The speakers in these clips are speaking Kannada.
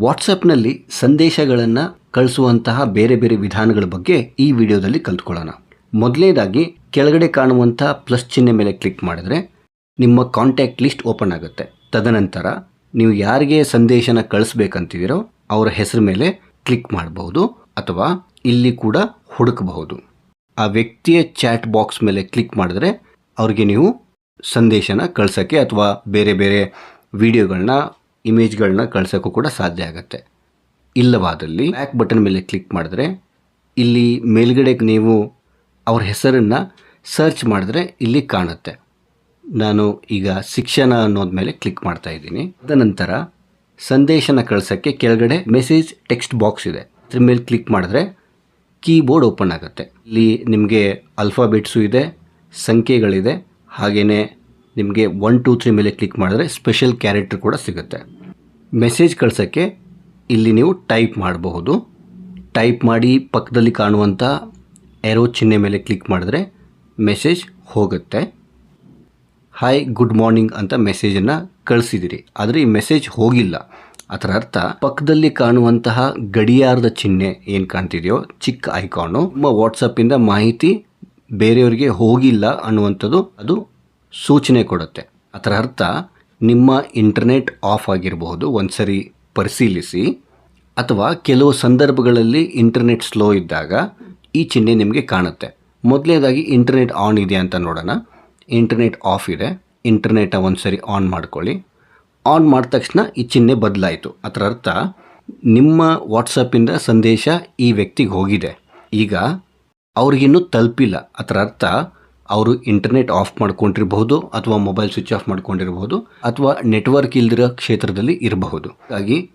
ವಾಟ್ಸಪ್ನಲ್ಲಿ ಸಂದೇಶಗಳನ್ನು ಕಳಿಸುವಂತಹ ಬೇರೆ ಬೇರೆ ವಿಧಾನಗಳ ಬಗ್ಗೆ ಈ ವಿಡಿಯೋದಲ್ಲಿ ಕಲ್ತ್ಕೊಳ್ಳೋಣ. ಮೊದಲನೇದಾಗಿ, ಕೆಳಗಡೆ ಕಾಣುವಂಥ ಪ್ಲಸ್ ಚಿಹ್ನೆ ಮೇಲೆ ಕ್ಲಿಕ್ ಮಾಡಿದರೆ ನಿಮ್ಮ ಕಾಂಟ್ಯಾಕ್ಟ್ ಲಿಸ್ಟ್ ಓಪನ್ ಆಗುತ್ತೆ. ತದನಂತರ, ನೀವು ಯಾರಿಗೆ ಸಂದೇಶನ ಕಳಿಸ್ಬೇಕಂತಿದ್ದೀರೋ ಅವರ ಹೆಸರು ಮೇಲೆ ಕ್ಲಿಕ್ ಮಾಡಬಹುದು ಅಥವಾ ಇಲ್ಲಿ ಕೂಡ ಹುಡುಕಬಹುದು. ಆ ವ್ಯಕ್ತಿಯ ಚಾಟ್ ಬಾಕ್ಸ್ ಮೇಲೆ ಕ್ಲಿಕ್ ಮಾಡಿದ್ರೆ ಅವ್ರಿಗೆ ನೀವು ಸಂದೇಶನ ಕಳ್ಸೋಕ್ಕೆ ಅಥವಾ ಬೇರೆ ಬೇರೆ ವಿಡಿಯೋಗಳನ್ನ ಇಮೇಜ್ಗಳನ್ನ ಕಳ್ಸೋಕ್ಕೂ ಕೂಡ ಸಾಧ್ಯ ಆಗುತ್ತೆ. ಇಲ್ಲವಾದಲ್ಲಿ ಬ್ಯಾಕ್ ಬಟನ್ ಮೇಲೆ ಕ್ಲಿಕ್ ಮಾಡಿದ್ರೆ, ಇಲ್ಲಿ ಮೇಲ್ಗಡೆ ನೀವು ಅವ್ರ ಹೆಸರನ್ನು ಸರ್ಚ್ ಮಾಡಿದ್ರೆ ಇಲ್ಲಿ ಕಾಣುತ್ತೆ. ನಾನು ಈಗ ಶಿಕ್ಷಣ ಅನ್ನೋದ ಮೇಲೆ ಕ್ಲಿಕ್ ಮಾಡ್ತಾ ಇದ್ದೀನಿ. ತದನಂತರ ಸಂದೇಶನ ಕಳ್ಸೋಕ್ಕೆ ಕೆಳಗಡೆ ಮೆಸೇಜ್ ಟೆಕ್ಸ್ಟ್ ಬಾಕ್ಸ್ ಇದೆ. ಅದ್ರ ಮೇಲೆ ಕ್ಲಿಕ್ ಮಾಡಿದ್ರೆ ಕೀಬೋರ್ಡ್ ಓಪನ್ ಆಗುತ್ತೆ. ಇಲ್ಲಿ ನಿಮಗೆ ಅಲ್ಫಾಬೆಟ್ಸು ಇದೆ, ಸಂಖ್ಯೆಗಳಿದೆ ಹಾಗೆಯೇ ನಿಮಗೆ ಒನ್ ಟೂ ತ್ರೀ ಮೇಲೆ ಕ್ಲಿಕ್ ಮಾಡಿದ್ರೆ ಸ್ಪೆಷಲ್ ಕ್ಯಾರೆಕ್ಟರ್ ಕೂಡ ಸಿಗುತ್ತೆ. ಮೆಸೇಜ್ ಕಳ್ಸೋಕ್ಕೆ ಇಲ್ಲಿ ನೀವು ಟೈಪ್ ಮಾಡಬಹುದು. ಟೈಪ್ ಮಾಡಿ ಪಕ್ಕದಲ್ಲಿ ಕಾಣುವಂಥ ಎರೋ ಚಿಹ್ನೆ ಮೇಲೆ ಕ್ಲಿಕ್ ಮಾಡಿದ್ರೆ ಮೆಸೇಜ್ ಹೋಗುತ್ತೆ. ಹಾಯ್ ಗುಡ್ ಮಾರ್ನಿಂಗ್ ಅಂತ ಮೆಸೇಜನ್ನು ಕಳಿಸಿದಿರಿ. ಆದರೆ ಈ ಮೆಸೇಜ್ ಹೋಗಿಲ್ಲ. ಅದರ ಅರ್ಥ ಪಕ್ಕದಲ್ಲಿ ಕಾಣುವಂತಹ ಗಡಿಯಾರದ ಚಿಹ್ನೆ ಏನು ಕಾಣ್ತಿದೆಯೋ, ಚಿಕ್ಕ ಐಕಾನು ನಿಮ್ಮ ವಾಟ್ಸಪ್ಪಿಂದ ಮಾಹಿತಿ ಬೇರೆಯವರಿಗೆ ಹೋಗಿಲ್ಲ ಅನ್ನುವಂಥದ್ದು ಅದು ಸೂಚನೆ ಕೊಡುತ್ತೆ. ಅದರ ಅರ್ಥ ನಿಮ್ಮ ಇಂಟರ್ನೆಟ್ ಆಫ್ ಆಗಿರಬಹುದು, ಒಂದ್ಸರಿ ಪರಿಶೀಲಿಸಿ, ಅಥವಾ ಕೆಲವು ಸಂದರ್ಭಗಳಲ್ಲಿ ಇಂಟರ್ನೆಟ್ ಸ್ಲೋ ಇದ್ದಾಗ ಈ ಚಿಹ್ನೆ ನಿಮಗೆ ಕಾಣುತ್ತೆ. ಮೊದಲನೇದಾಗಿ, ಇಂಟರ್ನೆಟ್ ಆನ್ ಇದೆ ಅಂತ ನೋಡೋಣ. ಇಂಟರ್ನೆಟ್ ಆಫ್ ಇದೆ. ಇಂಟರ್ನೆಟ್ ಒಂದು ಸರಿ ಆನ್ ಮಾಡ್ಕೊಳ್ಳಿ. ಆನ್ ಮಾಡಿದ ತಕ್ಷಣ ಈ ಚಿಹ್ನೆ ಬದಲಾಯಿತು. ಅದರ ಅರ್ಥ ನಿಮ್ಮ ವಾಟ್ಸಪ್ಪಿಂದ ಸಂದೇಶ ಈ ವ್ಯಕ್ತಿಗೆ ಹೋಗಿದೆ. ಈಗ ಅವ್ರಿಗಿನ್ನೂ ತಲುಪಿಲ್ಲ. ಅದರ ಅರ್ಥ ಅವರು ಇಂಟರ್ನೆಟ್ ಆಫ್ ಮಾಡ್ಕೊಂಡಿರಬಹುದು ಅಥವಾ ಮೊಬೈಲ್ ಸ್ವಿಚ್ ಆಫ್ ಮಾಡ್ಕೊಂಡಿರಬಹುದು ಅಥವಾ ನೆಟ್ವರ್ಕ್ ಇಲ್ದಿರೋ ಕ್ಷೇತ್ರದಲ್ಲಿ ಇರಬಹುದು. ಹಾಗಾಗಿ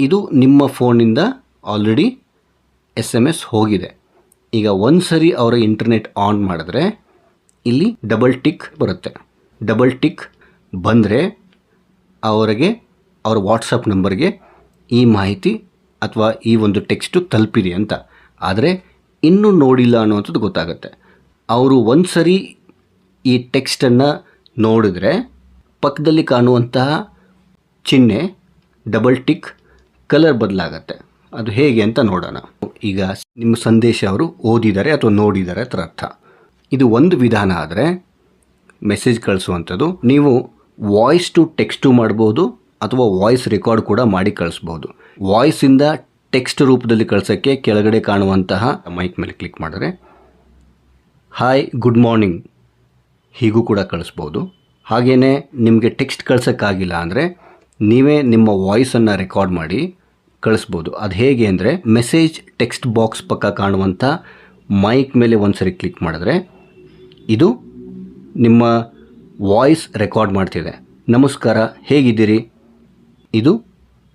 ಇದು ನಿಮ್ಮ ಫೋನಿಂದ ಆಲ್ರೆಡಿ ಎಸ್ ಎಂ ಎಸ್ ಹೋಗಿದೆ. ಈಗ ಒಂದು ಸರಿ ಅವರ ಇಂಟರ್ನೆಟ್ ಆನ್ ಮಾಡಿದ್ರೆ ಇಲ್ಲಿ ಡಬಲ್ ಟಿಕ್ ಬರುತ್ತೆ. ಡಬಲ್ ಟಿಕ್ ಬಂದರೆ ಅವರಿಗೆ, ಅವರ ವಾಟ್ಸಪ್ ನಂಬರ್ಗೆ ಈ ಮಾಹಿತಿ ಅಥವಾ ಈ ಒಂದು ಟೆಕ್ಸ್ಟು ತಲುಪಿದೆ ಅಂತ. ಆದರೆ ಇನ್ನೂ ನೋಡಿಲ್ಲ ಅನ್ನುವಂಥದ್ದು ಗೊತ್ತಾಗುತ್ತೆ. ಅವರು ಒಂದು ಸರಿ ಈ ಟೆಕ್ಸ್ಟನ್ನು ನೋಡಿದ್ರೆ ಪಕ್ಕದಲ್ಲಿ ಕಾಣುವಂತಹ ಚಿಹ್ನೆ ಡಬಲ್ ಟಿಕ್ ಕಲರ್ ಬದಲಾಗತ್ತೆ. ಅದು ಹೇಗೆ ಅಂತ ನೋಡೋಣ. ಈಗ ನಿಮ್ಮ ಸಂದೇಶ ಅವರು ಓದಿದ್ದಾರೆ ಅಥವಾ ನೋಡಿದ್ದಾರೆ ಅದರ ಅರ್ಥ. ಇದು ಒಂದು ವಿಧಾನ ಆದರೆ ಮೆಸೇಜ್ ಕಳಿಸುವಂಥದ್ದು. ನೀವು ವಾಯ್ಸ್ ಟು ಟೆಕ್ಸ್ಟು ಮಾಡ್ಬೋದು ಅಥವಾ ವಾಯ್ಸ್ ರೆಕಾರ್ಡ್ ಕೂಡ ಮಾಡಿ ಕಳಿಸ್ಬೋದು. ವಾಯ್ಸಿಂದ ಟೆಕ್ಸ್ಟ್ ರೂಪದಲ್ಲಿ ಕಳಿಸೋಕ್ಕೆ ಕೆಳಗಡೆ ಕಾಣುವಂತಹ ಮೈಕ್ ಮೇಲೆ ಕ್ಲಿಕ್ ಮಾಡಿದ್ರೆ ಹಾಯ್ ಗುಡ್ ಮಾರ್ನಿಂಗ್ ಹೀಗೂ ಕೂಡ ಕಳಿಸ್ಬೋದು. ಹಾಗೆಯೇ ನಿಮಗೆ ಟೆಕ್ಸ್ಟ್ ಕಳ್ಸೋಕ್ಕಾಗಿಲ್ಲ ಅಂದರೆ ನೀವೇ ನಿಮ್ಮ ವಾಯ್ಸನ್ನು ರೆಕಾರ್ಡ್ ಮಾಡಿ ಕಳಿಸ್ಬೋದು. ಅದು ಹೇಗೆ ಅಂದರೆ ಮೆಸೇಜ್ ಟೆಕ್ಸ್ಟ್ ಬಾಕ್ಸ್ ಪಕ್ಕ ಕಾಣುವಂಥ ಮೈಕ್ ಮೇಲೆ ಒಂದು ಸರಿ ಕ್ಲಿಕ್ ಮಾಡಿದ್ರೆ ಇದು ನಿಮ್ಮ ವಾಯ್ಸ್ ರೆಕಾರ್ಡ್ ಮಾಡ್ತಿದೆ. ನಮಸ್ಕಾರ, ಹೇಗಿದ್ದೀರಿ? ಇದು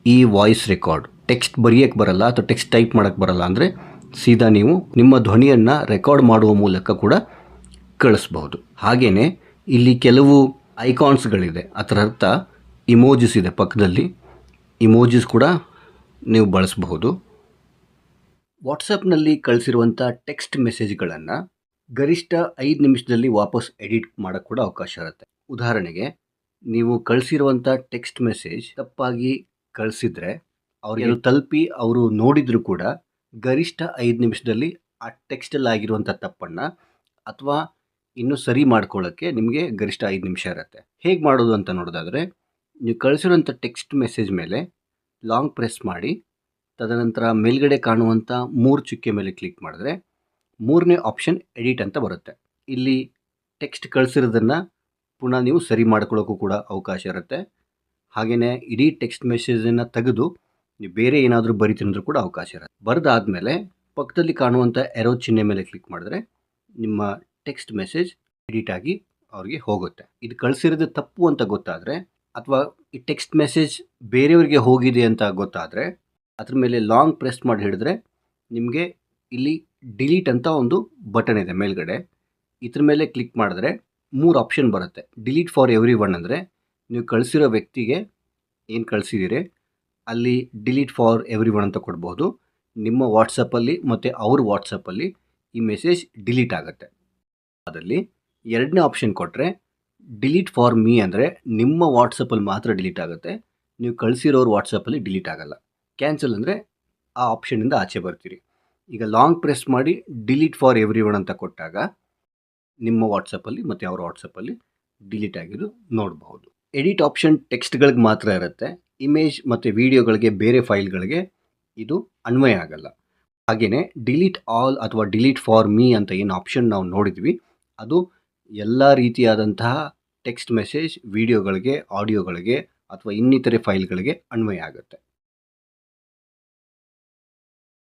ಈ ವಾಯ್ಸ್ ರೆಕಾರ್ಡ್ ಟೆಕ್ಸ್ಟ್ ಬರೆಯೋಕ್ಕೆ ಬರಲ್ಲ ಅಥವಾ ಟೆಕ್ಸ್ಟ್ ಟೈಪ್ ಮಾಡೋಕ್ಕೆ ಬರಲ್ಲ ಅಂದರೆ ಸೀದಾ ನೀವು ನಿಮ್ಮ ಧ್ವನಿಯನ್ನು ರೆಕಾರ್ಡ್ ಮಾಡುವ ಮೂಲಕ ಕೂಡ ಕಳಿಸ್ಬಹುದು. ಹಾಗೆಯೇ ಇಲ್ಲಿ ಕೆಲವು ಐಕಾನ್ಸ್ಗಳಿದೆ. ಅದರ ಅರ್ಥ ಇಮೋಜಿಸ್ ಇದೆ ಪಕ್ಕದಲ್ಲಿ. ಇಮೋಜಿಸ್ ಕೂಡ ನೀವು ಬಳಸಬಹುದು. ವಾಟ್ಸಪ್ನಲ್ಲಿ ಕಳಿಸಿರುವಂಥ ಟೆಕ್ಸ್ಟ್ ಮೆಸೇಜ್ಗಳನ್ನು ಗರಿಷ್ಠ ಐದು ನಿಮಿಷದಲ್ಲಿ ವಾಪಸ್ ಎಡಿಟ್ ಮಾಡೋಕ್ಕೆ ಕೂಡ ಅವಕಾಶ ಇರುತ್ತೆ. ಉದಾಹರಣೆಗೆ ನೀವು ಕಳಿಸಿರುವಂಥ ಟೆಕ್ಸ್ಟ್ ಮೆಸೇಜ್ ತಪ್ಪಾಗಿ ಕಳಿಸಿದ್ರೆ ಅವರು ತಲುಪಿ ಅವರು ನೋಡಿದರೂ ಕೂಡ ಗರಿಷ್ಠ ಐದು ನಿಮಿಷದಲ್ಲಿ ಆ ಟೆಕ್ಸ್ಟಲ್ಲಿ ಆಗಿರುವಂಥ ತಪ್ಪನ್ನು ಅಥವಾ ಇನ್ನೂ ಸರಿ ಮಾಡ್ಕೊಳ್ಳೋಕ್ಕೆ ನಿಮಗೆ ಗರಿಷ್ಠ ಐದು ನಿಮಿಷ ಇರುತ್ತೆ. ಹೇಗೆ ಮಾಡೋದು ಅಂತ ನೋಡೋದಾದರೆ, ನೀವು ಕಳಿಸಿರುವಂಥ ಟೆಕ್ಸ್ಟ್ ಮೆಸೇಜ್ ಮೇಲೆ ಲಾಂಗ್ ಪ್ರೆಸ್ ಮಾಡಿ, ತದನಂತರ ಮೇಲ್ಗಡೆ ಕಾಣುವಂಥ ಮೂರು ಚುಕ್ಕೆ ಮೇಲೆ ಕ್ಲಿಕ್ ಮಾಡಿದ್ರೆ ಮೂರನೇ ಆಪ್ಷನ್ ಎಡಿಟ್ ಅಂತ ಬರುತ್ತೆ. ಇಲ್ಲಿ ಟೆಕ್ಸ್ಟ್ ಕಳಿಸಿರೋದನ್ನು ಪುನಃ ನೀವು ಸರಿ ಮಾಡ್ಕೊಳ್ಳೋಕ್ಕೂ ಕೂಡ ಅವಕಾಶ ಇರುತ್ತೆ. ಹಾಗೆಯೇ ಇಡೀ ಟೆಕ್ಸ್ಟ್ ಮೆಸೇಜನ್ನು ತೆಗೆದು ನೀವು ಬೇರೆ ಏನಾದರೂ ಬರಿತೀನಂದ್ರೂ ಕೂಡ ಅವಕಾಶ ಇರುತ್ತೆ. ಬರೆದಾದ್ಮೇಲೆ ಪಕ್ಕದಲ್ಲಿ ಕಾಣುವಂಥ ಎರೋ ಚಿಹ್ನೆ ಮೇಲೆ ಕ್ಲಿಕ್ ಮಾಡಿದ್ರೆ ನಿಮ್ಮ ಟೆಕ್ಸ್ಟ್ ಮೆಸೇಜ್ ಎಡಿಟ್ ಆಗಿ ಅವ್ರಿಗೆ ಹೋಗುತ್ತೆ. ಇದು ಕಳಿಸಿರೋದು ತಪ್ಪು ಅಂತ ಗೊತ್ತಾದರೆ ಅಥವಾ ಈ ಟೆಕ್ಸ್ಟ್ ಮೆಸೇಜ್ ಬೇರೆಯವರಿಗೆ ಹೋಗಿದೆ ಅಂತ ಗೊತ್ತಾದರೆ ಅದ್ರ ಮೇಲೆ ಲಾಂಗ್ ಪ್ರೆಸ್ ಮಾಡಿ ಹಿಡಿದ್ರೆ ನಿಮಗೆ ಇಲ್ಲಿ ಡಿಲೀಟ್ ಅಂತ ಒಂದು ಬಟನ್ ಇದೆ ಮೇಲ್ಗಡೆ. ಇದ್ರ ಮೇಲೆ ಕ್ಲಿಕ್ ಮಾಡಿದ್ರೆ ಮೂರು ಆಪ್ಷನ್ ಬರುತ್ತೆ. ಡಿಲೀಟ್ ಫಾರ್ ಎವ್ರಿ ಒನ್ ಅಂದರೆ ನೀವು ಕಳಿಸಿರೋ ವ್ಯಕ್ತಿಗೆ ಏನು ಕಳಿಸಿದ್ದೀರಿ ಅಲ್ಲಿ ಡಿಲೀಟ್ ಫಾರ್ ಎವ್ರಿ ಒನ್ ಅಂತ ಕೊಡ್ಬೋದು. ನಿಮ್ಮ ವಾಟ್ಸಪ್ಪಲ್ಲಿ ಮತ್ತು ಅವ್ರ ವಾಟ್ಸಪ್ಪಲ್ಲಿ ಈ ಮೆಸೇಜ್ ಡಿಲೀಟ್ ಆಗುತ್ತೆ. ಅದರಲ್ಲಿ ಎರಡನೇ ಆಪ್ಷನ್ ಕೊಟ್ಟರೆ ಡಿಲೀಟ್ ಫಾರ್ ಮೀ ಅಂದರೆ ನಿಮ್ಮ ವಾಟ್ಸಪ್ಪಲ್ಲಿ ಮಾತ್ರ ಡಿಲೀಟ್ ಆಗುತ್ತೆ. ನೀವು ಕಳಿಸಿರೋರು ವಾಟ್ಸಪ್ಪಲ್ಲಿ ಡಿಲೀಟ್ ಆಗಲ್ಲ. ಕ್ಯಾನ್ಸಲ್ ಅಂದರೆ ಆ ಆಪ್ಷನಿಂದ ಆಚೆ ಬರ್ತೀರಿ. ಈಗ ಲಾಂಗ್ ಪ್ರೆಸ್ ಮಾಡಿ ಡಿಲೀಟ್ ಫಾರ್ ಎವ್ರಿ ಒನ್ ಅಂತ ಕೊಟ್ಟಾಗ ನಿಮ್ಮ ವಾಟ್ಸಪ್ಪಲ್ಲಿ ಮತ್ತು ಅವರ ವಾಟ್ಸಪ್ಪಲ್ಲಿ ಡಿಲೀಟ್ ಆಗಿದ್ದು ನೋಡಬಹುದು. ಎಡಿಟ್ ಆಪ್ಷನ್ ಟೆಕ್ಸ್ಟ್ಗಳಿಗೆ ಮಾತ್ರ ಇರುತ್ತೆ. ಇಮೇಜ್ ಮತ್ತು ವೀಡಿಯೋಗಳಿಗೆ ಬೇರೆ ಫೈಲ್ಗಳಿಗೆ ಇದು ಅನ್ವಯ ಆಗಲ್ಲ. ಹಾಗೆಯೇ ಡಿಲೀಟ್ ಆಲ್ ಅಥವಾ ಡಿಲೀಟ್ ಫಾರ್ ಮೀ ಅಂತ ಏನು ಆಪ್ಷನ್ ನಾವು ನೋಡಿದ್ವಿ. ಅದು ಎಲ್ಲ ರೀತಿಯಾದಂತಹ ಟೆಕ್ಸ್ಟ್ ಮೆಸೇಜ್, ವೀಡಿಯೋಗಳಿಗೆ, ಆಡಿಯೋಗಳಿಗೆ ಅಥವಾ ಇನ್ನಿತರೆ ಫೈಲ್ಗಳಿಗೆ ಅನ್ವಯ ಆಗುತ್ತೆ.